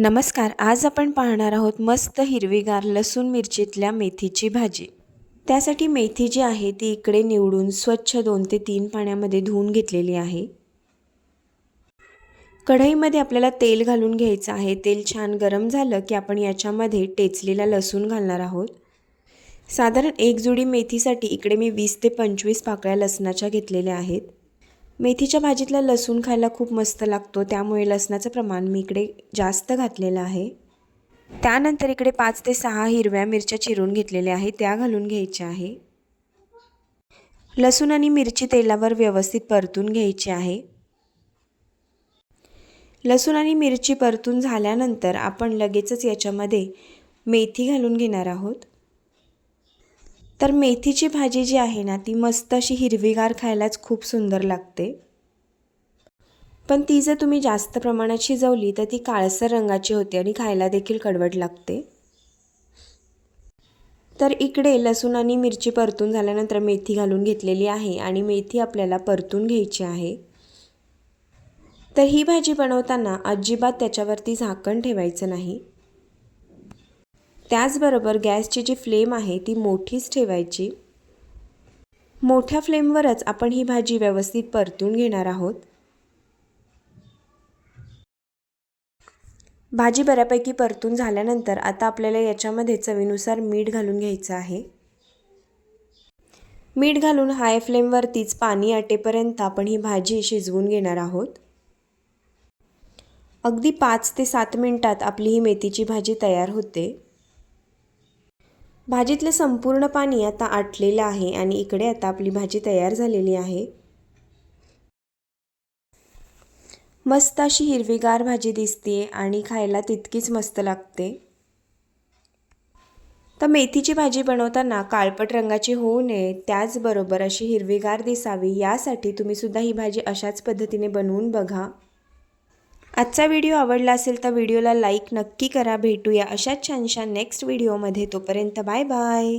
नमस्कार आज आपण पाहणार आहोत मस्त हिरवीगार लसूण मिरचीतल्या मेथीची भाजी. त्यासाठी मेथी जी आहे ती इकडे निवडून स्वच्छ दोन ते तीन पाण्यामध्ये धुवून घेतलेली आहे. कढईमध्ये आपल्याला तेल घालून घ्यायचं आहे. तेल छान गरम झालं की आपण याच्यामध्ये टेचलेला लसूण घालणार आहोत. साधारण एक जुडी मेथीसाठी इकडे मी वीस ते पंचवीस पाकळ्या लसणाच्या घेतलेल्या आहेत. मेथीच्या भाजीतला लसूण खायला खूप मस्त लागतो त्यामुळे लसणाचं प्रमाण मी इकडे जास्त घातलेलं आहे. त्यानंतर इकडे पाच ते सहा हिरव्या मिरच्या चिरून घेतलेल्या आहेत त्या घालून घ्यायच्या आहे. लसूण आणि मिरची तेलावर व्यवस्थित परतून घ्यायची आहे. लसूण आणि मिरची परतून झाल्यानंतर आपण लगेचच याच्यामध्ये मेथी घालून घेणार आहोत. तर मेथीची भाजी जी आहे ना ती मस्त अशी हिरवीगार खायलाच खूप सुंदर लागते. पण ती जर तुम्ही जास्त प्रमाणात शिजवली तर ती काळसर रंगाची होते आणि खायला देखील कडवट लागते. तर इकडे लसूण आणि मिरची परतून झाल्यानंतर मेथी घालून घेतलेली आहे आणि मेथी आपल्याला परतून घ्यायची आहे. तर ही भाजी बनवताना अजिबात त्याच्यावरती झाकण ठेवायचं नाही. त्याचबरोबर गॅसची जी फ्लेम आहे ती मोठीच ठेवायची. मोठ्या फ्लेमवरच आपण ही भाजी व्यवस्थित परतून घेणार आहोत. भाजी बऱ्यापैकी परतून झाल्यानंतर आता आपल्याला याच्यामध्ये चवीनुसार मीठ घालून घ्यायचं आहे. मीठ घालून हाय फ्लेमवरतीच पाणी आटेपर्यंत आपण ही भाजी शिजवून घेणार आहोत. अगदी पाच ते सात मिनटात आपली ही मेथीची भाजी तयार होते. भाजीतलं संपूर्ण पाणी आता आटलेलं आहे आणि इकडे आता आपली भाजी तयार झालेली आहे. मस्त अशी हिरवीगार भाजी दिसते आणि खायला तितकीच मस्त लागते. तर मेथीची भाजी बनवताना काळपट रंगाची होऊ नये त्याचबरोबर अशी हिरवीगार दिसावी यासाठी तुम्ही सुद्धा ही भाजी अशाच पद्धतीने बनवून बघा. आजचा व्हिडिओ आवडला असेल तर व्हिडिओला लाईक नक्की करा. भेटूया अशाच छानशा नेक्स्ट व्हिडिओमध्ये तोपर्यंत बाय बाय.